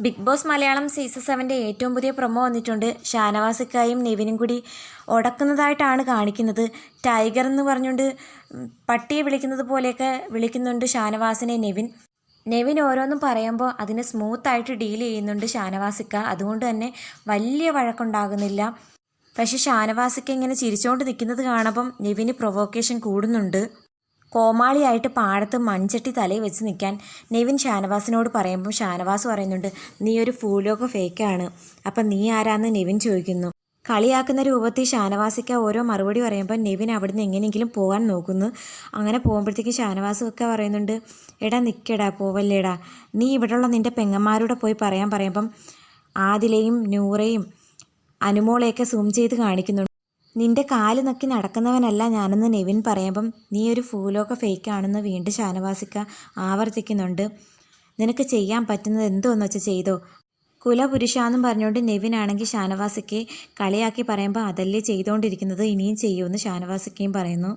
Big boss Malayalam season സെവന്റെ ഏറ്റവും പുതിയ പ്രൊമോ വന്നിട്ടുണ്ട്. ഷാനവാസിക്കായും നെവിനും കൂടി ഉടക്കുന്നതായിട്ടാണ് കാണിക്കുന്നത്. ടൈഗർ എന്ന് പറഞ്ഞുകൊണ്ട് പട്ടിയെ വിളിക്കുന്നത് പോലെയൊക്കെ വിളിക്കുന്നുണ്ട് ഷാനവാസിനെ നെവിൻ. നെവിൻ ഓരോന്നും പറയുമ്പോൾ അതിന് സ്മൂത്തായിട്ട് ഡീൽ ചെയ്യുന്നുണ്ട് ഷാനവാസിക്ക. അതുകൊണ്ട് തന്നെ വലിയ വഴക്കുണ്ടാകുന്നില്ല. പക്ഷേ ഷാനവാസിക്ക ഇങ്ങനെ ചിരിച്ചുകൊണ്ട് നിൽക്കുന്നത് കാണുമ്പം നെവിന് പ്രൊവോക്കേഷൻ കൂടുന്നുണ്ട്. കോമാളിയായിട്ട് പാടത്ത് മൺചട്ടി തലയിൽ വെച്ച് നിൽക്കാൻ നെവിൻ ഷാനവാസിനോട് പറയുമ്പോൾ ഷാനവാസ് പറയുന്നുണ്ട് നീ ഒരു ഫൂലോക്ക് ഫേക്കാണ്. അപ്പം നീ ആരാന്ന് നെവിൻ ചോദിക്കുന്നു. കളിയാക്കുന്ന രൂപത്തിൽ ഷാനവാസിക്ക ഓരോ മറുപടി പറയുമ്പോൾ നെവിൻ അവിടുന്ന് എങ്ങനെയെങ്കിലും പോകാൻ നോക്കുന്നു. അങ്ങനെ പോകുമ്പോഴത്തേക്കും ഷാനവാസ് ഒക്കെ പറയുന്നുണ്ട് എടാ നിൽക്കടാ പോവല്ലേടാ. നീ ഇവിടെയുള്ള നിന്റെ പെങ്ങന്മാരോട് പോയി പറയാൻ പറയുമ്പം ആദിലയും നൂറയും അനുമോളെയൊക്കെ സൂം ചെയ്ത് കാണിക്കുന്നുണ്ട്. നിന്റെ കാൽ നക്കി നടക്കുന്നവനല്ല ഞാനെന്ന് നെവിൻ പറയുമ്പം നീ ഒരു ഫൂലോക ഫേക്ക് ആണെന്ന് വീണ്ടും ഷാനവാസിക്ക ആവർത്തിക്കുന്നുണ്ട്. നിനക്ക് ചെയ്യാൻ പറ്റുന്നത് എന്തോന്ന് വെച്ചാൽ ചെയ്തോ. കുലപുരുഷാന്നും പറഞ്ഞുകൊണ്ട് നെവിനാണെങ്കിൽ ഷാനവാസിക്ക് കളിയാക്കി പറയുമ്പോൾ അതല്ലേ ചെയ്തുകൊണ്ടിരിക്കുന്നത് ഇനിയും ചെയ്യുമെന്ന് ഷാനവാസിക്കയും പറയുന്നു.